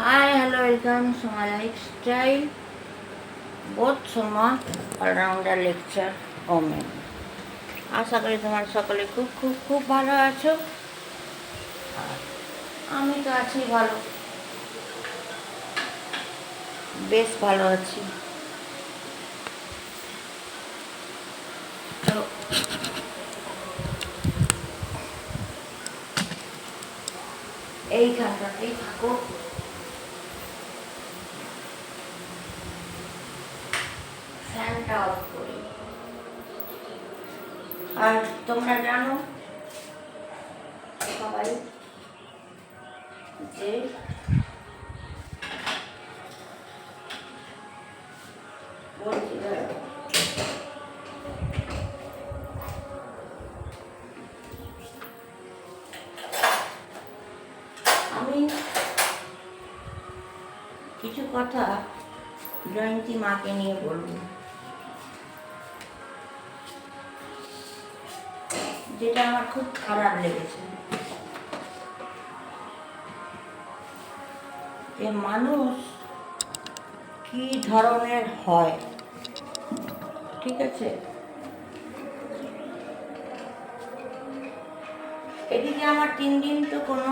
Hi hello welcome Soma lifestyle বোধ Soma allrounder lecture women আশা করি তোমার সকলে খুব খুব খুব ভালো আছো। আমি তো আছি ভালো। বেশ ভালো আছি। তো এইখানটাতেই থাকো। ফ্যানটা অফ করি আর তোমরা জানো সবাই যে আমি কিছু কথা জয়ন্তী মাকে নিয়ে বলব। যেটা আমার খুব খারাপ লেগেছে। যে মানুষ কি ধরনের হয়, ঠিক আছে? এদিকে আমার তিন দিন তো কোনো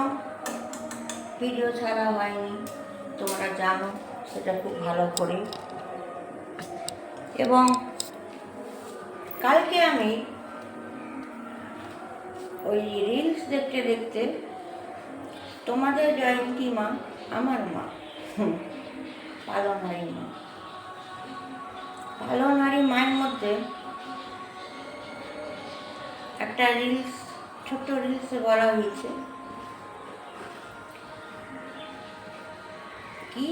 ভিডিও ছাড়া হয়নি, তোমরা জানো, সেটা খুব ভালো করে এবং কালকে আমি ওই রিলস দেখতে দেখতে তোমাদের জয়ন্তী মা আমার মা। হুম, পালনহারি মা। পালনহারি মায়ের মধ্যে একটা রিলস ছোট্ট রিলসে বলা হয়েছে। কি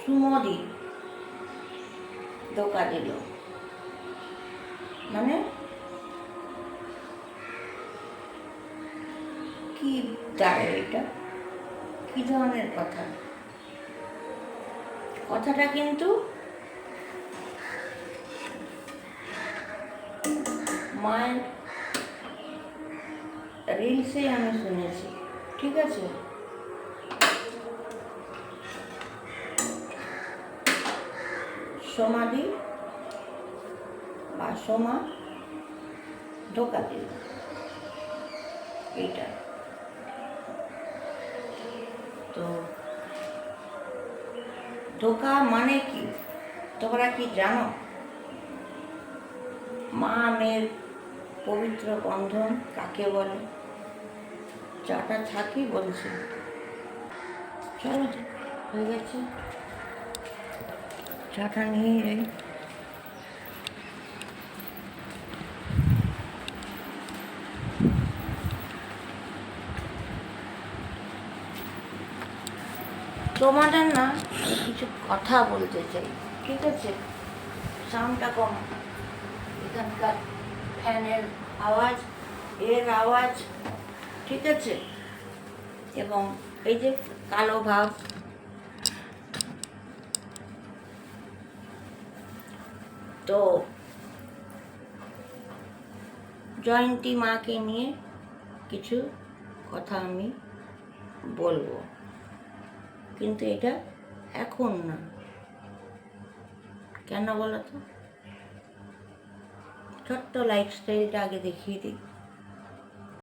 সুমদি ধোকা দিল মানে কি দাঁড়ায় এটা? কি ধরনের কথা? কথাটা কিন্তু মায়ের রিলসে আমি শুনেছি, ঠিক আছে? সমাধি বা সোমা ধোকা দিল এইটা তো ধোকা মানে কি? তোমরা কি জানো? মা মেয়ের পবিত্র বন্ধন কাকে বলে? চাটা থাকি বলছে। চলো, হয়ে গেছে। চাটা নিয়ে তোমাদের না কিছু কথা বলতে চাই, ঠিক আছে? সাউন্ডটা কম। এখানকার ফ্যানের আওয়াজ, এর আওয়াজ, ঠিক আছে? এবং এই যে কালো ভাব। তো জয়ন্তী মাকে নিয়ে কিছু কথা আমি বলব। কিন্তু এটা এখন না। কেন বলো তো? ছোট্ট লাইফস্টাইলটা আগে দেখিয়ে দিই।